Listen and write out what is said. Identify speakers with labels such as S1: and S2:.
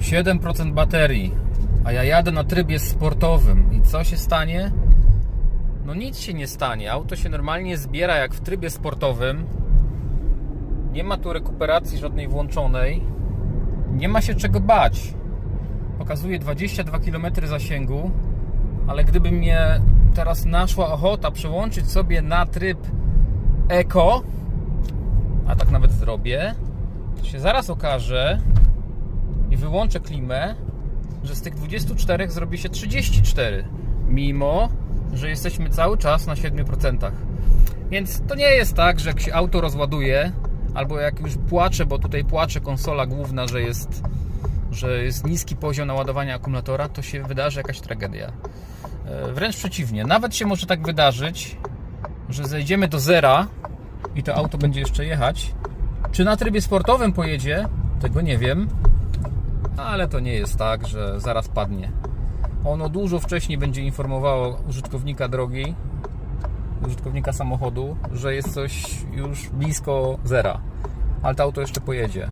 S1: 7% baterii, a ja jadę na trybie sportowym. I co się stanie? No nic się nie stanie. Auto się normalnie zbiera jak w trybie sportowym. Nie ma tu rekuperacji żadnej włączonej. Nie ma się czego bać. Pokazuje 22 km zasięgu, ale gdyby mnie teraz naszła ochota przełączyć sobie na tryb Eco, a tak nawet zrobię, to się zaraz okaże wyłączę klimę, że z tych 24 zrobi się 34, mimo że jesteśmy cały czas na 7%. Więc to nie jest tak, że jak się auto rozładuje, albo jak już płacze, bo tutaj płacze konsola główna, że jest, że jest niski poziom naładowania akumulatora, to się wydarzy jakaś tragedia. E, Wręcz przeciwnie, nawet się może tak wydarzyć, że zejdziemy do zera i to auto będzie jeszcze jechać. Czy na trybie sportowym pojedzie? Tego nie wiem, ale to nie jest tak, że zaraz padnie. Ono dużo wcześniej będzie informowało użytkownika drogi, użytkownika samochodu, że jest coś już blisko zera, ale to auto jeszcze pojedzie.